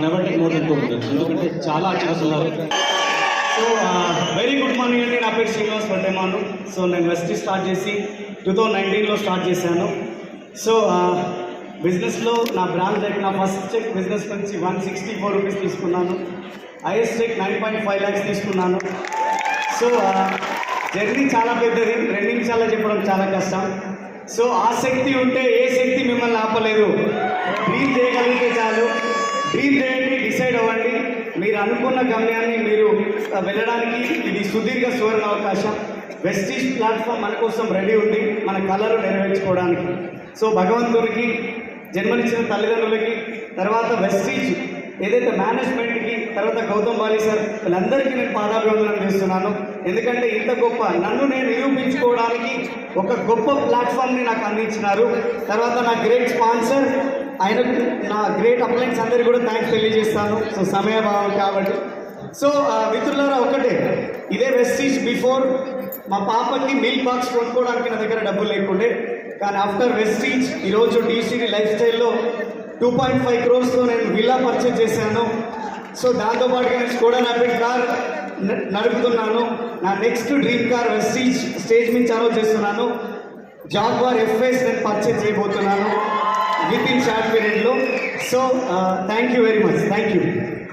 Never tech more ఎందుకంటే చాలా chance so very good morning అండి. నా పేరు శ్రీనివాస్ పట్టేమాను. సో నేను వెస్ట్ స్టార్ట్ చేసి టూ థౌజండ్ నైన్టీన్లో స్టార్ట్ చేశాను. సో బిజినెస్లో uh, నా బ్రాండ్ దగ్గర నా ఫస్ట్ చెక్ బిజినెస్ నుంచి వన్ సిక్స్టీ ఫోర్ రూపీస్ తీసుకున్నాను. Highest check nine point five lakhs తీసుకున్నాను. సో జర్నీ uh, చాలా పెద్దది. రెండు నిమిషాల్లో చెప్పడం చాలా కష్టం. సో ఆ శక్తి ఉంటే ఏ శక్తి మిమ్మల్ని ఆపలేదు. డ్రీమ్ చేయగలిగితే చాలు. డ్రీమ్ చేయండి డిసైడ్ అవ్వండి. మీరు అనుకున్న గమ్యాన్ని మీరు వెళ్ళడానికి ఇది సుదీర్ఘ సువర్ణ అవకాశం. వెస్టీజ్ ప్లాట్ఫామ్ మన కోసం రెడీ ఉంది మన కళలు నెరవేర్చుకోవడానికి. సో భగవంతుడికి జన్మనిచ్చిన తల్లిదండ్రులకి తర్వాత వెస్టీజ్ ఏదైతే మేనేజ్మెంట్కి తర్వాత గౌతమ్ బాలి సార్ వీళ్ళందరికీ నేను పాదాభివందనం చేస్తున్నాను. ఎందుకంటే ఇంత గొప్ప నన్ను నేను నిరూపించుకోవడానికి ఒక గొప్ప ప్లాట్ఫామ్ని నాకు అందించినారు. తర్వాత నా గ్రేట్ స్పాన్సర్ ఆయన నా గ్రేట్ అప్లయన్స్ అందరికీ కూడా థ్యాంక్స్ తెలియజేస్తాను. సో సమయభావం కాబట్టి. సో మిత్రులారా ఒకటే. ఇదే వెస్టీజ్ బిఫోర్ మా పాపకి మిల్క్ బాక్స్ కొనుక్కోవడానికి నా దగ్గర డబ్బులు లేకుండే. కానీ ఆఫ్టర్ వెస్టీజ్ ఈరోజు డీసీడీ లైఫ్ స్టైల్లో టూ పాయింట్ ఫైవ్ క్రోర్స్తో నేను విల్లా పర్చేజ్ చేశాను. సో దాంతోపాటుగా నేను స్కోడా నాపిడ్ కార్ నడుపుతున్నాను. నా next dream car Vestige stage నుంచి అనౌన్స్ చేస్తున్నాను. జాగ్వార్ ఎఫ్ఎస్ నేను పర్చేజ్ చేయబోతున్నాను. within short period. So, uh, thank you very much. Thank you.